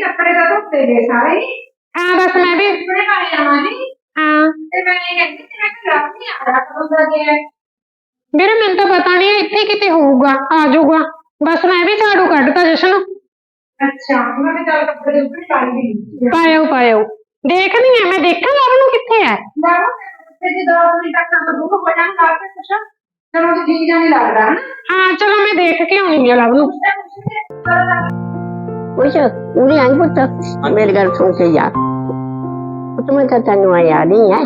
ਕੱਪੜੇ ਧੋਤੇ ਸਾਰੇ। ਹੀ ਬਸ ਮੈਂ ਵੀ ਕੱਪੜੇ ਪਾਣੇ ਆਵਾਂ ਨਹੀਂ ਹਾਂ। ਤੇ ਮੈਂ ਇਹ ਕਹਿੰਦੀ ਸੀ ਮੈਂ ਕਿ ਰਾਤ ਨਹੀਂ ਆ ਰਿਹਾ ਕਦੋਂ ਦਾ ਗਿਆ ਵੀਰੇ ਮੈਨੂੰ ਤਾਂ ਪਤਾ ਨਹੀਂ ਇੱਥੇ ਕਿਤੇ ਹੋਊਗਾ ਆ ਜਾਊਗਾ। ਬਸ ਮੈਂ ਵੀ ਝਾੜੂ ਕੱਢਤਾ ਜਸ਼ਨ। ਅੱਛਾ ਮੈਂ ਕਿਹਾ ਚੱਲ ਕੱਪੜੇ ਉੱਪਰ ਪਾਣੀ ਦੀ ਪਾਇਓ ਪਾਇਓ। ਦੇਖਣੀ ਆ ਮੈਂ ਦੇਖਾਂ ਲਵ ਨੂੰ ਕਿੱਥੇ ਹੈ? ਜਾਓ ਤੇ ਜੇ 10 ਮਿੰਟ ਤੱਕ ਨਾ ਦੂਰ ਹੋ ਜਾਣ ਲਾ ਕੇ ਕੁਛ ਚਲੋ ਜੀ ਜੀ ਜਾਨੀ ਲੱਗਦਾ ਹੈ ਹਾਂ ਚਲੋ ਮੈਂ ਦੇਖ ਕੇ ਆਉਣੀ ਆ ਲਵ ਨੂੰ। ਨਾ ਕੁਛ ਉਰੇ ਆਈ ਪੁੱਤ? ਮੇਰੀ ਗੱਲ ਸੁਣ ਕੇ ਜਾ ਪੁੱਤ ਮੈਂ ਤਾਂ ਤੈਨੂੰ ਆਇਆ ਨਹੀਂ ਹੈ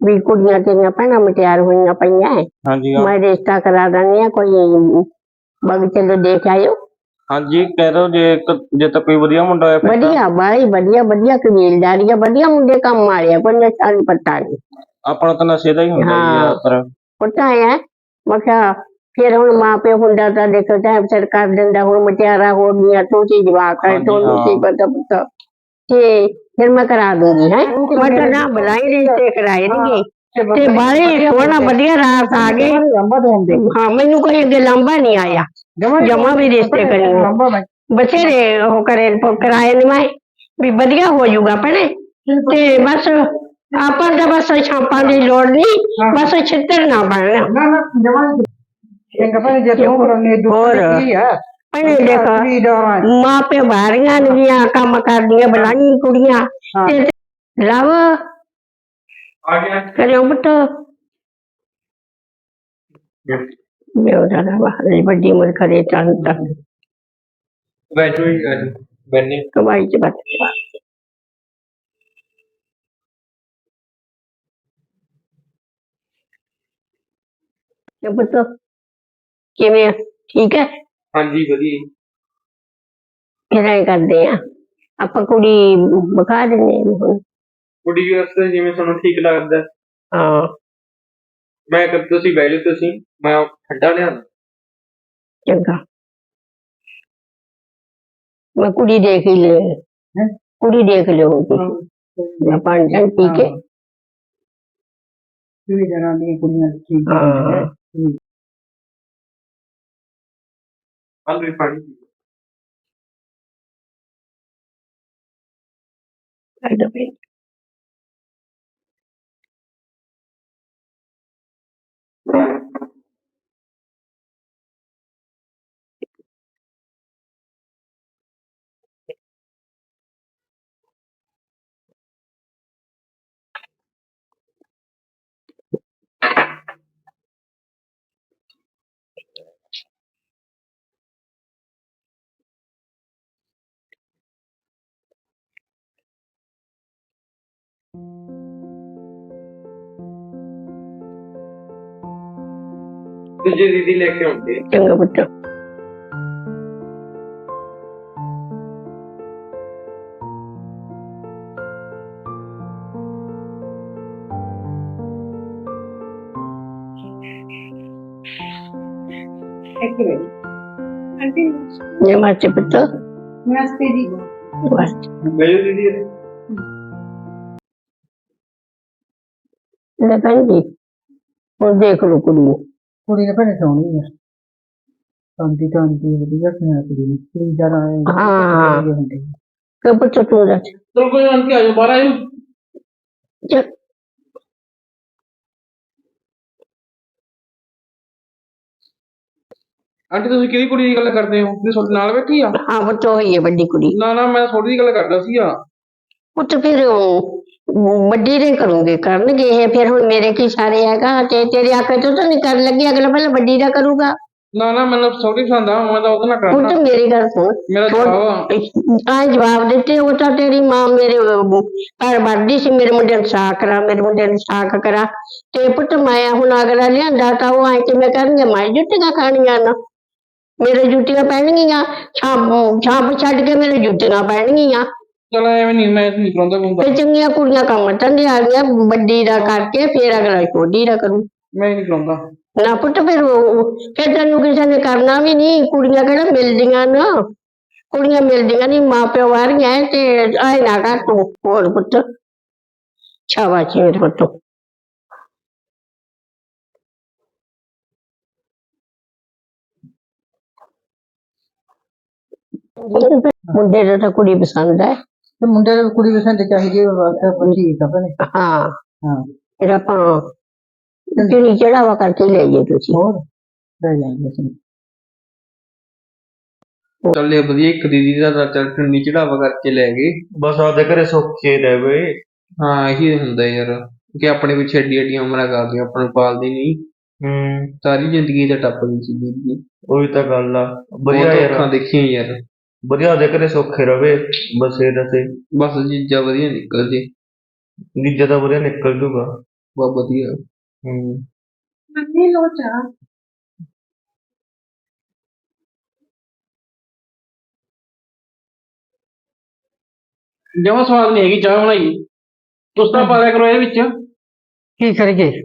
ਵੀ ਕੁੜੀਆਂ ਤੇਰੀਆਂ ਭੈਣਾਂ ਮਟਿਆਰ ਹੋਈਆਂ ਪਈਆਂ। ਹਾਂਜੀ। ਮੈਂ ਰਿਸ਼ਤਾ ਕਰਾ ਆ ਕੋਈ ਬਗੀਚੇ ਤੋਂ ਦੇਖ ਆਇਓ। ਹਾਂਜੀ ਕਹਿ ਦੋ ਜੇ ਇੱਕ- ਜੇ ਤਾਂ ਕੋਈ ਵਧੀਆ ਮੁੰਡਾ ਹੋਇਆ ਫਿਰ ਤਾਂ- ਵਧੀਆ ਬਾਈ ਵਧੀਆ ਵਧੀਆ ਕਬੀਲਦਾਰੀ ਆ ਵਧੀਆ ਮੁੰਡੇ ਕੰਮ ਵਾਲੇ ਆ ਕੋਈ ਨਸ਼ਾ ਨੀ ਪਤਾ ਨਹੀਂ ਆਪਣਾ ਤਾਂ ਨਸ਼ੇ ਦਾ ਹੀ ਹੁੰਦਾ ਹਾਂ। ਜੀ ਜ਼ਿਆਦਾਤਰ ਪੁੱਤ ਆਇਆ ਮੈਂ ਕਿਹਾ ਫਿਰ ਹੁਣ ਮਾਂ ਪਿਓ ਹੁੰਦਾ ਤਾਂ ਦੇਖੋ ਟਾਈਮ ਸਿਰ ਕਰ ਦਿੰਦਾ ਹੁਣ ਮਟਿਆਰਾ ਹੋ ਗਈਆਂ ਤੂੰ ਚੀਜ਼ ਜਵਾਕ ਹੈ ਹਾਂਜੀ, ਤੁਹਾਨੂੰ ਹਾਂ। ਕੀ ਪਤਾ ਪੁੱਤ ਤੇ ਫਿਰ ਮੈਂ ਕਰਾ ਦੂੰਗੀ ਹੈ ਮੈਂ ਤਾਂ ਨਾ ਬੁਲਾਈ ਰਿਸ਼ਤੇ ਕਰਾਏ ਨਹੀਂ ਤੇ ਬਾਰੇ ਸੋਹਣਾ ਵਧੀਆ ਰਾਤ ਆ ਗਏ ਹਾਂ ਮੈਨੂੰ ਕੋਈ ਅੱਗੇ ਲੰਬਾ ਨਹੀਂ ਆਇਆ ਜਮਾ ਵੀ ਰਿਸ਼ਤੇ ਕਰੇ ਬਥੇਰੇ ਉਹ ਕਰੇ ਕਰਾਏ ਨੇ ਮੈਂ ਵੀ ਵਧੀਆ ਹੋ ਜਾਊਗਾ ਭੈਣੇ ਤੇ ਬਸ ਆਪਾਂ ਦਾ ਬਸ ਛਾਪਾਂ ਦੀ ਲੋੜ ਨਹੀਂ ਬਸ ਛਿੱਤਰ ਨਾ ਬਣਨਾ ਨਾ ਨਾ ਜਵਾਨ ਚੰਗਾ ਭਾਈ ਜੇ ਤੂੰ ਕਰਨੇ ਦੁੱਖ। ਕੀ ਆ? ਭੈਣੇ ਦੇਖ ਮਾਂ ਪਿਓ ਬਾਹਰੀਆਂ ਨਗੀਆਂ ਕੰਮ ਕਰਦੀਆਂ ਬਲਾਈ ਕੁੜੀਆਂ। ਤੇ ਲਵ ਆ ਗਿਆ। ਕਰਿਓ ਪੁੱਤ। ਮੇਰਾ ਦਾ ਬਾਹਰ ਵੱਡੀ ਉਮਰ ਕਰੇ ਤੱਕ ਬੈਠੋ ਹੀ ਬੈਨੇ ਕਮਾਈ ਚ ਬਤ ਪੁੱਤ ਕਿਵੇਂ ਆ? ਠੀਕ ਹੈ ਹਾਂਜੀ ਵਧੀਆ। ਜੀ। ਫਿਰ ਐਂ ਕਰਦੇ ਆ ਆਪਾਂ ਕੁੜੀ ਬਖਾ ਦਿੰਦੇ ਆ ਹੁਣ। ਕੁੜੀ ਵਾਸਤੇ ਜਿਵੇਂ ਤੁਹਾਨੂੰ ਠੀਕ ਲੱਗਦਾ ਹਾਂ। ਮੈਂ ਕਰ ਤੁਸੀਂ ਬਹਿ ਜਾਓ ਤੁਸੀਂ ਮੈਂ ਠੰਡਾ ਲਿਆਉਂਦਾ ਚੰਗਾ। ਮੈਂ ਕੁੜੀ ਦੇਖ ਹੀ ਲੈ। ਕੁੜੀ ਦੇਖ ਲਿਓ ਤੁਸੀਂ। ਜਨਾਂ ਦੀਆਂ ਕੁੜੀਆਂ ਠੀਕ ਹਾਂ। ਹਾਂ। ਵੀ ਪਾਣੀ ਪੀ। ਕੱਢ ਪਈ ਦੂਜੇ ਦੀਦੀ ਲੈ ਕੇ ਆਉਂਦੇ ਚੰਗਾ ਪੁੱਤ ਆਂਟੀ ਨਮਸਤੇ ਪੁੱਤ ਨਮਸਤੇ ਜੀ ਨਮਸਤੇ ਬਹਿ ਜਾਓ ਦੀਦੀ ਲੈ ਭੈਣ ਜੀ ਹੁਣ ਦੇਖ ਲਓ ਕੁੜੀ ਨੂੰ ਕੁੜੀ ਨੇ ਭੈਣੇ ਸੋਹਣੀ ਆ। ਕੰਦੀ ਕੰਦੀ ਵਧੀਆ ਸੁਣਾ ਕੁੜੀ ਨੇ। ਕੁੜੀ ਦਾ ਨਾਂ ਹਾਂ। ਕਿ ਪੁੱਤ ਤੂੰ ਦੱਸ ਚਲੋ ਕੋਈ ਆਂਟੀ ਆ ਜਾਓ ਬਾਹਰ ਆਇਓ ਚੱਲ। ਆਂਟੀ ਤੁਸੀਂ ਕਿਹੜੀ ਕੁੜੀ ਦੀ ਗੱਲ ਕਰਦੇ ਹੋ? ਤੁਸੀਂ ਤੁਹਾਡੇ ਨਾਲ ਬੈਠੀ ਆ? ਹਾਂ ਪੁੱਤ ਹੋਈ ਹੈ ਵੱਡੀ ਕੁੜੀ। ਨਾ ਨਾ ਮੈਂ ਤੁਹਾਡੀ ਦੀ ਗੱਲ ਕਰਦਾ ਸੀ ਆ। ਪੁੱਤ ਫਿਰ ਵੱਡੀ ਦੇ ਕਰੂੰਗੇ ਕਰਨਗੇ ਇਹ ਫਿਰ ਹੁਣ ਮੇਰੇ ਕੀ ਸਾਰੇ ਹੈਗਾ ਤੇ ਤੇਰੇ ਆਖੇ ਤੋਂ ਤਾਂ ਨਹੀਂ ਕਰਨ ਲੱਗੀ ਅਗਲਾ ਪਹਿਲਾਂ ਵੱਡੀ ਦਾ ਕਰੂਗਾ। ਨਾ ਨਾ ਮੈਨੂੰ ਸੌਰੀ ਪਸੰਦ ਆ ਮੈਂ ਤਾਂ ਉਹਦੇ ਨਾਲ ਕਰਨਾ। ਤਾਂ ਮੇਰੀ ਗੱਲ ਸੁਣ। ਮੇਰਾ ਜਵਾਬ ਆ। ਜਵਾਬ ਦਿੱਤੇ ਉਹ ਤਾਂ ਤੇਰੀ ਮਾਂ ਮੇਰੇ ਘਰ ਵੜਦੀ ਸੀ ਮੇਰੇ ਮੁੰਡੇ ਨੂੰ ਸਾਕ ਕਰਾ ਮੇਰੇ ਮੁੰਡੇ ਨੂੰ ਸਾਕ ਕਰਾ। ਤੇ ਪੁੱਤ ਮਾਇਆ ਹੁਣ ਅਗਲਾ ਲਿਆਂਦਾ ਤਾਂ ਉਹ ਆਏ ਕਿਵੇਂ ਕਰਨਗੇ ਮੈਂ ਜੁੱਤੀਆਂ ਖਾਣੀਆਂ ਨਾ। ਮੇਰੇ ਜੁੱਤੀਆਂ ਪੈਣਗੀਆਂ ਛਾਪ ਛਾਪ ਛੱਡ ਕੇ ਮੇਰੇ ਜੁੱਤੀਆਂ ਪੈਣਗੀਆਂ। ਚਲ ਐਵੇਂ ਨਹੀਂ ਮੈਂ ਨਹੀਂ ਕਰਾਉਂਦਾ ਹੁੰਦਾ ਤੇ ਚੰਗੀਆਂ ਕੁੜੀਆਂ ਕੰਮ ਧੰਦੇ ਵਾਲੀਆਂ ਵੱਡੀ ਦਾ ਕਰਕੇ ਫੇਰ ਅਗਲਾ ਛੋਟੀ ਦਾ ਕਰੂ। ਮੈਂ ਨਹੀਂ ਕਰਾਉਂਦਾ ਨਾ ਪੁੱਤ ਫਿਰ ਕਿ ਤੈਨੂੰ ਕਿਸੇ ਨੇ ਕਰਨਾ ਵੀ ਨਹੀਂ ਕੁੜੀਆਂ ਕਿਹੜਾ ਮਿਲਦੀਆਂ ਨਾ। ਕੁੜੀਆਂ ਮਿਲਦੀਆਂ ਨਹੀਂ ਮਾਂ ਵਾਰੀਆਂ ਐ ਤੇ ਆਏ ਨਾ ਕਰ ਤੂੰ ਹੋਰ ਪੁੱਤ। ਛਾਵਾ ਚੇਰ ਪੁੱਤ। ਮੁੰਡੇ ਦਾ ਤਾਂ ਕੁੜੀ ਪਸੰਦ ਹੈ ਤੇ ਮੁੰਡੇ ਨੂੰ ਕੁੜੀ ਪਸੰਦ ਚਾਹੀਦੀ ਹੈ ਆਪਾਂ ਠੀਕ ਆ ਭੈਣੇ। ਹਾਂ। ਹਾਂ। ਫਿਰ ਆਪਾਂ ਜਿਹੜੀ ਚੜਾਵਾ ਕਰਕੇ ਲੈ ਜਾਈਏ ਤੁਸੀਂ। ਹੋਰ? ਲੈ ਜਾਂਗੇ ਅਸੀਂ। ਚੱਲੇ ਵਧੀਆ ਇੱਕ ਦੀਦੀ ਦਾ ਤਾਂ ਚੱਲ ਠੰਡੀ ਚੜਾਵਾ ਕਰਕੇ ਲੈ ਗਏ। ਬਸ ਆਪਦੇ ਘਰੇ ਸੌਖੇ ਰਹੇ ਹਾਂ ਇਹੀ ਹੁੰਦਾ ਯਾਰ ਕਿ ਆਪਣੇ ਪਿੱਛੇ ਏਡੀ ਏਡੀਆਂ ਉਮਰਾਂ ਕਰਦੇ ਆਪਾਂ ਨੂੰ ਪਾਲਦੀ ਨਹੀਂ। ਹੂੰ। ਸਾਰੀ ਜ਼ਿੰਦਗੀ ਦਾ ਟੱਪ ਗਈ ਸੀ ਦੀਦੀ। ਉਹੀ ਤਾਂ ਗੱਲ ਆ। ਵਧੀਆ ਯਾਰ। ਅੱਖਾਂ ਦੇਖੀਆਂ ਯਾਰ। ਵਧੀਆ ਆਪਦੇ ਘਰੇ ਸੌਖੇ ਰਵੇ ਬਸ ਇਹ ਦੱਸੇ। ਬਸ ਚੀਜ਼ਾਂ ਵਧੀਆ ਨਿਕਲ ਜੇ। ਨਿੱਜਾ ਤਾਂ ਵਧੀਆ ਨਿਕਲ ਜੂਗਾ। ਬਹੁਤ ਵਧੀਆ। ਹੂੰ। ਮੰਮੀ ਲੋ ਚਾਹ। ਜਮਾਂ ਸਵਾਦ ਨਹੀਂ ਹੈਗੀ ਚਾਹ ਬਣਾਈ। ਤੁਸੀਂ ਤਾਂ ਪਾ ਲਿਆ ਕਰੋ ਇਹਦੇ ਵਿੱਚ। ਕੀ ਕਰੀਏ?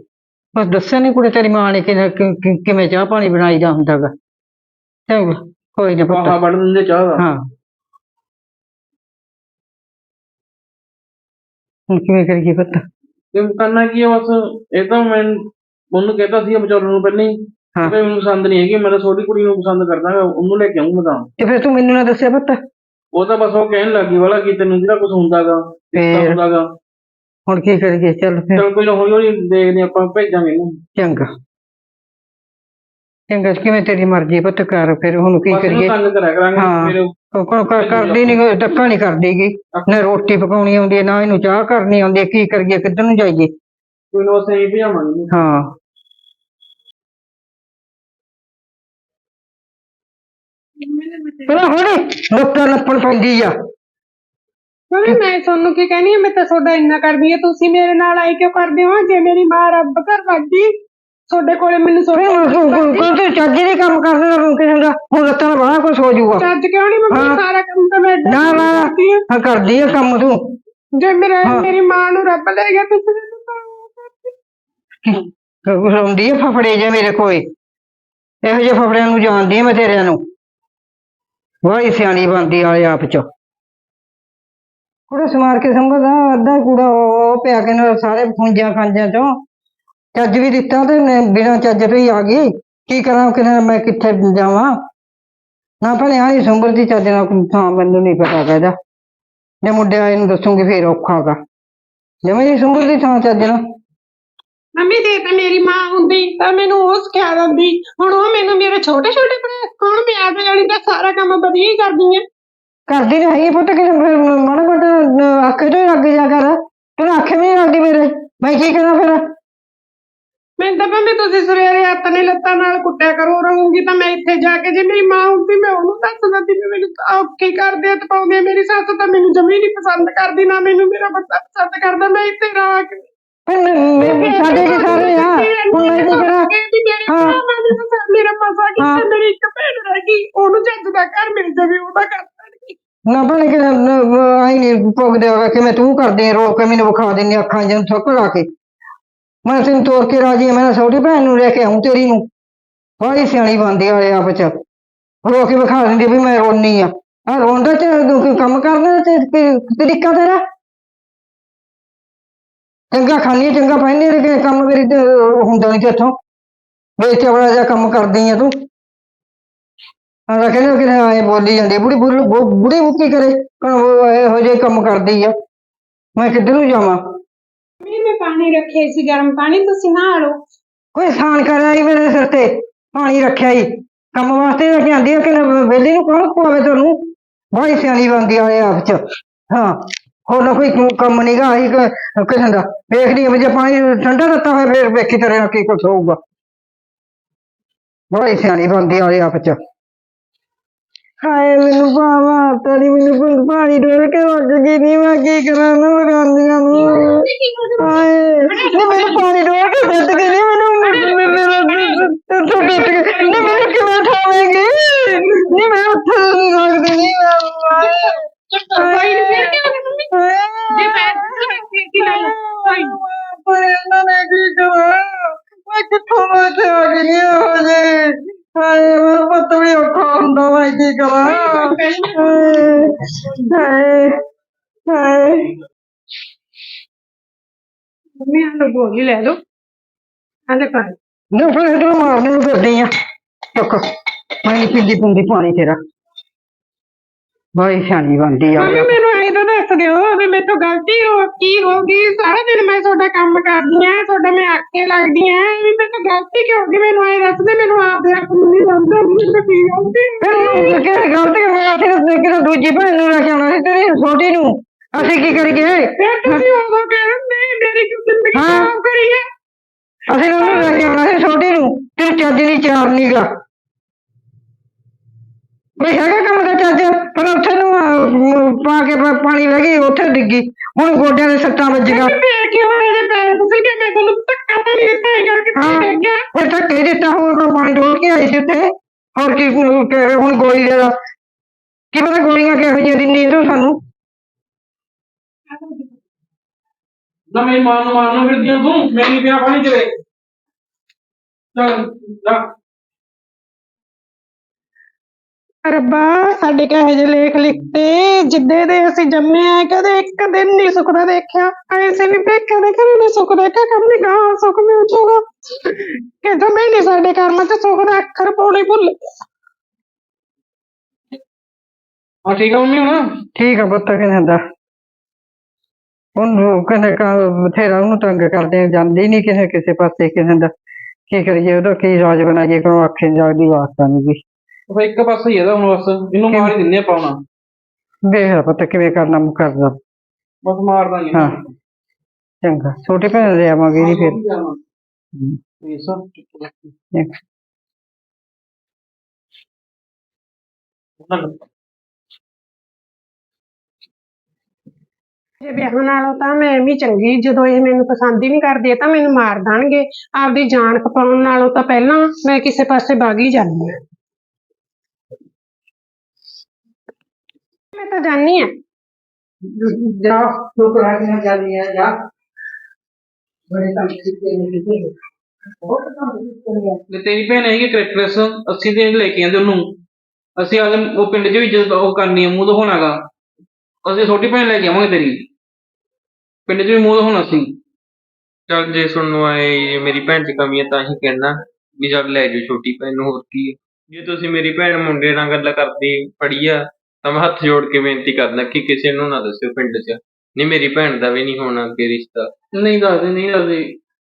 ਬਸ ਦੱਸਿਆ ਨਹੀਂ ਕੁੜੇ ਤੇਰੀ ਮਾਂ ਨੇ ਕਿ ਕਿ- ਕਿ- ਕਿਵੇਂ ਚਾਹ ਪਾਣੀ ਬਣਾਈਦਾ ਹੁੰਦਾਗਾ। ਚੰਗਾ ਕੋਈ ਨਾ ਪੁੱਤ। ਵੜ ਦਿੰਦੇ ਚਾਹ ਦਾ। ਹਾਂ। ਹੁਣ ਕਿਵੇਂ ਕਰੀਏ ਪੁੱਤ? ਤੇ ਕਰਨਾ ਕੀ ਹੈ ਬਸ ਇਹ ਤਾਂ ਮੈਂ ਉਹਨੂੰ ਕਹਿਤਾ ਸੀ ਵਿਚਾਰਨ ਨੂੰ ਪਹਿਲਾਂ ਹੀ। ਹਾਂ। ਕਿ ਮੈਨੂੰ ਪਸੰਦ ਨਹੀਂ ਹੈਗੀ ਮੈਂ ਤਾਂ ਛੋਟੀ ਕੁੜੀ ਨੂੰ ਪਸੰਦ ਕਰਦਾਗਾ ਉਹਨੂੰ ਲੈ ਕੇ ਆਉਂਗਾ ਤਾਂ। ਤੇ ਫਿਰ ਤੂੰ ਮੈਨੂੰ ਨਾ ਦੱਸਿਆ ਪੁੱਤ। ਉਹ ਤਾਂ ਬਸ ਉਹ ਕਹਿਣ ਲੱਗੀ ਵਾਲਾ ਕਿ ਤੈਨੂੰ ਜਿਹੜਾ ਕੁਝ ਹੁੰਦਾਗਾ ਫੇਰ ਹੁੰਦਾਗਾ ਹੁਣ ਕੀ ਕਰੀਏ? ਚੱਲ ਫਿਰ। ਚਲ ਕੋਈ ਨਾ ਹੌਲੀ ਹੌਲੀ ਦੇਖਦੇ ਹਾਂ, ਆਪਾਂ ਭੇਜਾਂਗੇ ਇਹਨੂੰ। ਚੰਗਾ। ਚੰਗਾ ਕਿਵੇਂ ਤੇਰੀ ਮਰਜ਼ੀ ਪੁੱਤ ਕਰ ਫਿਰ ਹੁਣ ਕੀ ਬਸ ਇਹਨੂੰ ਕਰੀਏ? ਤੰਗ ਕਰਿਆ ਕਰਾਂਗੇ ਹਾਂ। ਉਹ ਕਰ- ਕਰਦੀ ਨਹੀਂ ਟੱਕਾ ਨਹੀਂ ਕਰਦੀਗੀ ਨਾ ਰੋਟੀ ਪਕਾਉਣੀ ਆਉਂਦੀ ਹੈ ਨਾ ਇਹਨੂੰ ਚਾਹ ਕਰਨੀ ਆਉਂਦੀ ਹੈ ਕੀ ਕਰੀਏ ਕਿੱਧਰ ਨੂੰ ਜਾਈਏ? ਕੋਈ ਨਾ ਅਸੀਂ ਭਜਾਵਾਂਗੇ ਇਹਨੂੰ। ਹਾਂ। ਪਹਿਲਾਂ ਹੁਣੇ ਲੱਤਾਂ ਲੱਪਣ ਪੈਂਦੀ ਆ। ਮੰਮੀ ਮੈਂ ਤੁਹਾਨੂੰ ਕੀ ਕਹਿਣੀ ਆ ਮੈਂ ਤਾਂ ਤੁਹਾਡਾ ਇੰਨਾ ਕਰਦੀ ਆ ਤੁਸੀਂ ਮੇਰੇ ਨਾਲ ਆਈ ਕਿਉਂ ਕਰਦੇ ਹੋ? ਜੇ ਮੇਰੀ ਮਾਂ ਰੱਬ ਘਰ ਵੱਜੀ ਤੁਹਾਡੇ ਕੋਲੇ ਮੈਨੂੰ ਫਿਰ ਸੋਚ ਹੁਣ ਤੂੰ- ਤੂੰ ਤੂੰ ਤੇ ਚੱਜ ਦੇ ਕੰਮ ਕਰਦੇ ਨਾ ਰੁਕ ਜਾਂਦਾ ਹੁਣ ਲੱਤਾਂ ਨਾਲ ਬੜਾ ਕੁਛ ਹੋ ਜਾਊਗਾ। ਚੱਜ ਕਿਉਂ ਨਹੀਂ ਹਾਂ। ਸਾਰਾ ਕੰਮ ਤਾਂ ਮੈਂ ਨਾ ਨਾ। ਕਰਦੀ। ਹਾਂ ਕਰਦੀ ਆ ਕੰਮ ਤੂੰ। ਜੇ ਮੇਰੇ ਹਾਂ। ਮੇਰੀ ਮਾਂ ਨੂੰ ਰੱਬ ਲੈ ਗਿਆ ਮੈਨੂੰ ਤਾਂ ਉਹ ਕਰਦੇ। ਰੋਂਦੀ ਆ ਫਫੜੇ ਜੇ ਮੇਰੇ ਕੋਲੇ। ਇਹੋ ਜਿਹੇ ਫਫੜਿਆਂ ਨੂੰ ਜਾਣਦੀ ਆ ਮੈਂ ਤੇਰਿਆਂ ਨੂੰ। ਵਾਹੀ ਸਿਆਣੀ ਬਣਦੀ ਆਲੇ ਆਪ ਚ। ਕੁੜਾ ਸਮਾਰ ਕੇ ਸੰਭਦਾ ਅੱਧਾ ਕੂੜਾ ਉਹ ਪਿਆ ਕੇ ਨਾਲ ਸਾਰੇ ਖੁੰਜਾਂ ਖਾਂਜਾਂ ਚੋਂ। ਚੱਜ ਵੀ ਦਿੱਤਾ ਤੇ ਬਿਨਾਂ ਚੱਜ ਤੋਂ ਹੀ ਆ ਗਈ। ਕੀ ਕਰਾਂ ਕਿ ਮੈਂ ਕਿੱਥੇ ਜਾਵਾਂ? ਨਾ ਭਲੇ ਆਈ ਸੰਭਰ ਦੀ ਚੱਜ ਨਾਲ ਕੋਈ ਥਾਂ ਮੈਨੂੰ ਨਹੀਂ ਪਤਾ ਕਹਦਾ ਜੇ ਮੁੰਡੇ ਆਏ ਨੂੰ ਦੱਸੂਗੀ ਫੇਰ ਔਖਾਗਾ ਜਿਵੇਂ ਜੀ ਸੰਭਰ ਦੀ ਥਾਂ ਚੱਜ ਨਾਲ। ਮੰਮੀ ਜੇ ਤਾਂ ਮੇਰੀ ਮਾਂ ਹੁੰਦੀ ਤਾਂ ਮੈਨੂੰ ਉਹ ਸਿਖਾ ਦਿੰਦੀ। ਹੁਣ ਉਹ ਮੈਨੂੰ ਮੇਰੇ ਛੋਟੇ ਛੋਟੇ ਭਰਾ ਕੌਣ ਪਿਆਰ ਦੇ ਵਾਲੀ ਤਾਂ ਸਾਰਾ ਕੰਮ ਵਧੀਆ ਹੀ ਕਰਦੀ ਆ। ਕਰਦੀ ਤਾਂ ਹੈਗੀ ਪੁੱਤ ਕਿ ਮਾੜਾ ਮੋਟਾ ਅੱਖ ਤੋਂ ਲੱਗ ਜਾ ਕਰ। ਤੈਨੂੰ ਅੱਖ ਵੀ ਨਹੀਂ ਲੱਗਦੀ ਮੇਰੇ। ਮੈਂ ਕੀ ਕਰਾਂ ਫਿਰ? ਮੈਂ ਤਾਂ ਭਾਵੇਂ ਤੁਸੀਂ ਸਵੇਰੇ ਹੱਥ ਨੇ ਲੱਤਾਂ ਨਾਲ ਕੁੱਟਿਆ ਕਰੋ ਰਹੂੰਗੀ ਤਾਂ ਮੈਂ ਇੱਥੇ ਜਾ ਕੇ। ਜੇ ਮੇਰੀ ਮਾਂ ਹੁੰਦੀ ਮੈਂ ਉਹਨੂੰ ਦੱਸ ਦਿੰਦੀ ਵੀ ਮੈਨੂੰ ਔਖੇ ਕਰਦੇ ਆ। ਤਪਾਉਂਦੇ ਮੇਰੀ ਸੱਸ ਤਾਂ ਮੈਨੂੰ ਜਮੀ ਨਹੀਂ ਪਸੰਦ ਕਰਦੀ ਨਾ ਮੈਨੂੰ ਮੇਰਾ ਬੱਚਾ ਪਸੰਦ ਕਰਦਾ ਮੈਂ ਇੱਥੇ ਰਹਾ ਕੇ ਪਰ ਮੈਂ- ਮੈਂ- ਸਾਡੇ ਕੀ ਸਾਰੇ ਆ ਹੁਣ ਮੈਂ ਕੀ ਕਰਾਂ ਹਾਂ। ਹਾਂ ਮੇਰਾ ਪਾਸਾ ਹਾਂ। ਕਿੱਥੇ ਮੇਰੀ ਇੱਕ ਭੈਣ ਰਹਿ ਗਈ। ਉਹਨੂੰ ਚੱਜ ਦਾ ਘਰ ਮਿਲ ਜਾਵੇ ਉਹਦਾ ਕਰ ਦੇਣਗੇ ਨਾ ਬਣੇ ਕਿ ਆਈ ਨਹੀਂ ਪੁੱਗਦੇ ਹੋਵੇ ਕਿ ਮੈਂ ਤੂੰ ਕਰਦੇ ਰੋ ਕੇ ਮੈਨੂੰ ਵਿਖਾ ਦਿੰਦੀ ਅੱਖਾਂ ਜਨ ਥੱਕ ਲਾ ਕੇ। ਮੈਂ ਤੈਨੂੰ ਤੋਰ ਕੇ ਰਾਜੀ ਹਾਂ, ਮੈਂ ਛੋਟੀ ਭੈਣ ਨੂੰ ਲੈ ਕੇ ਆਉਂ ਤੇਰੀ ਨੂੰ। ਬੜੀ ਸਿਆਣੀ ਬਣਦੀ ਵਾਲੇ ਆਪ ਚ। ਰੋ ਕੇ ਵਿਖਾ ਦਿੰਦੀ ਵੀ ਮੈਂ ਰੋਣੀ ਆ। ਆ ਰੋਂਦਾ ਤੇ ਕੋਈ ਕੰਮ ਕਰਨਾ ਤੇ ਤਰੀਕਾ ਤੇਰਾ? ਚੰਗਾ ਖਾਣੀ ਚੰਗਾ ਪਹਿਨੇ ਕਿ ਕੰਮ ਕਰੀ ਤੇ ਹੁੰਦਾ ਨਹੀਂ ਤੇਥੋਂ ਵੇਚ ਆਪਣਾ ਜਿਹਾ ਕੰਮ ਕਰਦੀ ਆ ਤੂੰ। ਆ ਕਹਿੰਦੇ ਕਿ ਆਏ ਬੋਲੀ ਜਾਂਦੀ ਬੁੜੀ ਬੁੜੀ ਬੁੜੀ ਬੁੱਕੀ ਕਰੇ ਇਹੋ ਜਿਹੇ ਕੰਮ ਕਰਦੀ ਆ। ਮੈਂ ਕਿੱਧਰ ਨੂੰ ਜਾਵਾਂ? ਪਾਣੀ ਰੱਖਿਆ ਸੀ, ਗਰਮ ਪਾਣੀ ਤੁਸੀਂ ਨਹਾ ਲਓ। ਕੋਈ ਸਾਨ ਕਰ ਮੇਰੇ ਸਿਰ ਤੇ, ਪਾਣੀ ਰੱਖਿਆ ਹੀ। ਕੰਮ ਵਾਸਤੇ ਲੈ ਕੇ ਆਂਦੀ ਕਿ ਵੇਲੇ ਨੂੰ ਕੌਣ ਖਵਾਵੇ ਤੁਹਾਨੂੰ ਬੜੀ ਸਿਆਣੀ ਬਣਦੀ ਆਲੇ ਆਪ ਚ। ਹਾਂ, ਹੋਰ ਨਾ ਕੋਈ ਕੰਮ- ਕੰਮ ਨਹੀਂਗਾ ਆਹੀ ਕ- ਕਿਸੇ ਦਾ ਵੇਖਦੀ ਆ ਜੇ ਪਾਣੀ ਠੰਡਾ ਦਿੱਤਾ ਹੋਇਆ, ਫੇਰ ਵੇਖੀ ਤੇਰੇ ਨਾਲ ਕੀ ਕੁਛ ਹੋਊਗਾ। ਬੜੀ ਸਿਆਣੀ ਬਣਦੀ ਆਲੇ ਆਪ ਚ। ਹਾਏ ਮੈਨੂੰ ਬਾਵਾ ਤੇਰੀ ਮੈਨੂੰ ਪਾ- ਪਾਣੀ ਡੋਲ ਕੇ ਵੱਜ ਗਈ ਨਹੀਂ ਮੈਂ ਕੀ ਕਰਾਂ ਨਾ ਮਰਾਂਦੀਆਂ ਨੂੰ ਹਾਏ ਨਹੀਂ ਮੈਨੂੰ ਪਾਣੀ ਡੋਲ ਕੇ ਵੱਜ ਗਈ ਨਹੀਂ ਮੈਨੂੰ ਮੇ- ਮੇਰਾ ਤੂੰ ਟੁੱਟ ਗਈ ਨਹੀਂ ਮੈਨੂੰ ਕਿਵੇਂ ਠਾਵੇਂਗੀ ਨਹੀਂ ਮੈਂ ਉੱਥੇ ਨਹੀਂ ਲੱਗਦੀ ਨਹੀਂ ਮੈਂ ਕੋਈ ਨਹੀਂ ਫਿਰ ਕੀ ਹੋ ਗਿਆ ਮੰਮੀ ਜੇ ਮੈਂ ਫਿਰ ਕੀ ਲੈ ਲਓ ਕੋਈ ਨੀ। ਪਰ ਇਹਨਾਂ ਨੇ ਕੀ ਕਰਾਂ ਮੈਂ ਕਿੱਥੋਂ ਮੈਂ ਤੇ ਆ ਗਈ ਨਹੀਂ ਹੋ ਜੇ ਹਾਏ ਮੇਰਾ ਪੁੱਤ ਵੀ ਔਖਾ ਹੁੰਦਾ ਮੈਂ ਕੀ ਕਰਾਂ? ਹਾਏ ਹਾਏ। ਹਾਏ ਮੰਮੀ ਆ ਲਓ ਗੋਲੀ ਲੈ ਲਓ। ਆਲੇ ਕਰ ਨਾ ਫਿਰ ਇਧਰ ਮਾਰਨੇ ਨੂੰ ਫਿਰਦੀ ਆ। ਟੱਕ ਮੈਂ ਨਹੀਂ ਪੀਂਦੀ ਪੁੰਦੀ ਪਾਣੀ ਤੇਰਾ। ਬੜੀ ਸਿਆਣੀ ਬਣਦੀ ਆ। ਮੰਮੀ ਮੈਨੂੰ ਦੱਸ ਦਿਓ ਵੀ ਮੇਰੇ ਤੋਂ ਗਲਤੀ ਹੋ ਕੀ ਹੋ ਗਈ? ਸਾਰਾ ਦਿਨ ਮੈਂ ਤੁਹਾਡਾ ਕੰਮ ਕਰਦੀ ਆ ਤੁਹਾਡਾ ਮੈਂ ਆਕੇ ਲੱਗਦੀ ਆ ਵੀ ਮੇਰੇ ਤੋਂ ਗਲਤੀ ਕਿਉਂ ਹੋ ਗਈ? ਮੈਨੂੰ ਐਂ ਦੱਸ ਦੇ ਮੈਨੂੰ ਆਪਦੇ ਆਪ ਨੂੰ ਨਹੀਂ ਸਮਝਦਾ ਮੈਨੂੰ ਕੀ ਗਲਤੀ ਫਿਰ ਕਿਹੜੀ ਗਲਤੀ ਅਸੀਂ ਤਾਂ ਕਿਹੜਾ ਦੂਜੀ ਭੈਣ ਨੂੰ ਕੇ ਆਉਣਾ ਸੀ ਤੇਰੀ ਛੋਟੀ ਨੂੰ। ਅਸੀਂ ਕੀ ਕਰੀਏ? ਫਿਰ ਤੁਸੀਂ ਉਦੋਂ ਕਹਿੰਦੇ ਮੇਰੀ ਕਿਉਂ ਜ਼ਿੰਦਗੀ ਹਾਂ। ਖਰਾਬ ਕਰੀ ਹੈ ਅਸੀਂ ਉਹਨੂੰ ਕੇ ਆਉਣਾ ਸੀ ਛੋਟੀ ਨੂੰ। ਤੇਰੀ ਚੱਜ ਦੀ ਚਾਰ ਨੀਗਾ। ਬਈ ਹੈਗਾ ਕੰਮ ਦਾ ਚੱਜ? ਪਰ ਉੱਥੇ ਨੂੰ ਅਹ, ਪਾ ਕੇ ਪ- ਪਾਣੀ ਵਹਿ ਗਈ ਉੱਥੇ ਡਿੱਗੀ। ਹੁਣ ਗੋਡਿਆਂ ਦੇ ਸੱਟਾਂ ਵੱਜੀਆਂ। ਮੈਂ ਕਿਉਂ ਮੇਰੇ ਪੈਰ ਤੁਸੀਂ ਕਿ ਮੈਂ ਤੁਹਾਨੂੰ ਧੱਕਾ ਤਾਂ ਨਹੀਂ ਦਿੱਤਾ ਹੈਗਾ ਕਿ ਹਾਂ ਮੈਂ ਗਿਆ? ਉਹ ਤਾਂ ਕਹਿ ਦਿੱਤਾ ਹੋਰ ਕੋਈ ਪਾਣੀ ਡੋਲ ਕੇ ਆਈ ਸੀ ਉੱਥੇ। ਹੋਰ ਕੀ ਕਿ ਹੁਣ ਗੋਲੀ ਦੇ ਦਾ ਕੀ ਪਤਾ ਗੋਲੀਆਂ ਕਿਹੋ ਜਿਹੀਆਂ ਦਿੰਦੀ ਤੂੰ ਸਾਨੂੰ? ਨਾ ਮੇਰੀ ਮਾਂ ਨੂੰ ਮਾਰਨਾ ਫਿਰਦੀਆਂ ਤੂੰ ਮੇਰੀ ਪਿਆ ਪਾਣੀ ਚਲੇ ਚੱਲ ਜਾ। ਰੱਬਾ ਸਾਡੇ ਕਹੇ ਜੇ ਲੇਖ ਲਿਖਤੇ ਜਿੱਦੇ ਦੇ ਅਸੀਂ ਜੰਮੇ ਆ ਕਦੇ ਇੱਕ ਦਿਨ ਨਹੀਂ ਸੁੱਖ ਦਾ ਦੇਖਿਆ। ਐਸੇ ਵੀ ਪੇਕੇ ਦੇ ਘਰ ਨਹੀਂ ਸੁੱਖ ਦੇਖਿਆ ਕਰਨੀ ਗਾਂ ਸੁੱਖ ਮਿਲ ਜੂਗਾ। ਕਿ ਜਮੇ ਨਹੀਂ ਸਾਡੇ ਕਰਮਾਂ ਚ ਸੁੱਖ ਦਾ ਅੱਖਰ ਪਾਉਣੇ ਭੁੱਲ ਹਾਂ ਠੀਕ ਆ ਮੰਮੀ ਹੁਣ? ਠੀਕ ਆ ਪੁੱਤ ਕਹਿੰਦਾ ਉਹਨੂੰ ਕਹਿੰਦੇ ਕਾ ਬਥੇਰਾ ਉਹਨੂੰ ਤੰਗ ਕਰਦੇ ਜਾਂਦੀ ਨਹੀਂ ਕਿਸੇ ਕਿਸੇ ਪਾਸੇ ਕਹਿੰਦਾ ਕੀ ਕਰੀਏ ਉਹਦਾ ਕੀ ਰਾਜ ਬਣਾਈਏ ਕੋਈ ਅੱਖੇ ਨੀ ਲੱਗਦੀ ਵਾਸਤਾ ਨਹੀਂ ਉਹ ਇੱਕ ਪਾਸੇ ਹੀ ਇਹਦਾ ਹੁਣ ਬਸ ਇਹਨੂੰ ਮਾਰ ਹੀ ਦਿੰਨੇ ਆ ਪਾਉਣਾ ਵੇਖ ਲੈ ਪੁੱਤ ਕਿਵੇਂ ਕਰਨਾ ਮੁਕਰਦਾ ਬਸ ਮਾਰਦਾ ਹੀ ਹਾਂ। ਚੰਗਾ ਛੋਟੇ ਭੈਣ ਦੇ ਆਵਾਂਗੇ ਨਹੀਂ ਫਿਰ। ਇਹ ਸਭ ਦੇਖ। ਜੇ ਵਿਆਹ ਨਾਲੋਂ ਤਾਂ ਮੈਂ ਵੀ ਚੰਗੀ ਜਦੋਂ ਇਹ ਮੈਨੂੰ ਪਸੰਦ ਹੀ ਨਹੀਂ ਕਰਦੇ ਤਾਂ ਮੈਨੂੰ ਮਾਰ ਦੇਣਗੇ। ਆਪਦੀ ਜਾਨ ਖਪਾਉਣ ਨਾਲੋਂ ਤਾਂ ਪਹਿਲਾਂ ਮੈਂ ਕਿਸੇ ਪਾਸੇ ਵਗ ਹੀ ਜਾਂਦੀ ਹਾਂ। ਮੈਂ ਤਾਂ ਜਾਣੀ ਆ। ਜਾ ਤੂੰ ਕਰਾ ਕੇ ਜਾਂਦੀ ਆ ਜਾ। ਬੜੇ ਕੰਮ ਕੀਤੇ ਨੇ ਕਿਤੇ। ਬਹੁਤ ਕੰਮ ਕੀਤੇ ਨੇ। ਤੇ ਤੇਰੀ ਭੈਣ ਹੈਗੀ ਕ੍ਰਿਕਟਰਸ ਅਸੀਂ ਤੇ ਲੈ ਕੇ ਆਂਦੇ ਉਹਨੂੰ। ਅਸੀਂ ਆਲੇ ਉਹ ਪਿੰਡ 'ਚ ਵੀ ਉਹ ਕਰਨੀ ਆ ਮੂੰਹ ਦਿਖਾਉਣਾਗਾ। ਅਸੀਂ ਛੋਟੀ ਭੈਣ ਲੈ ਕੇ ਆਵਾਂਗੇ ਤੇਰੀ। ਪਿੰਡ 'ਚ ਵੀ ਮੂੰਹ ਦਿਖਾਉਣਾ ਸੀ। ਚੱਲ ਜੇ ਸੁਣਨ ਆਏ ਮੇਰੀ ਭੈਣ 'ਚ ਕਮੀ ਹੈ ਤਾਂ ਹੀ ਕਹਿਣਾ ਵੀ ਚੱਲ ਲੈ ਜਾਓ ਛੋਟੀ ਭੈਣ ਨੂੰ ਹੋਰ ਕੀ ਹੈ ਜੇ ਤੁਸੀਂ ਮੇਰੀ ਭੈਣ ਮੁੰਡੇ ਨਾਲ ਗੱਲ ਕਰਦੀ ਫੜੀ ਆ ਤਾਂ ਮੈਂ ਹੱਥ ਜੋੜ ਕੇ ਬੇਨਤੀ ਕਰਦਾ ਕਿ ਕਿਸੇ ਨੂੰ ਨਾ ਦੱਸਿਓ ਪਿੰਡ 'ਚ। ਨਹੀਂ ਮੇਰੀ ਭੈਣ ਦਾ ਵੀ ਨਹੀਂ ਹੋਣਾ ਅੱਗੇ ਰਿਸ਼ਤਾ। ਨਹੀਂ ਦੱਸਦੇ ਨਹੀਂ ਦੱਸਦੇ।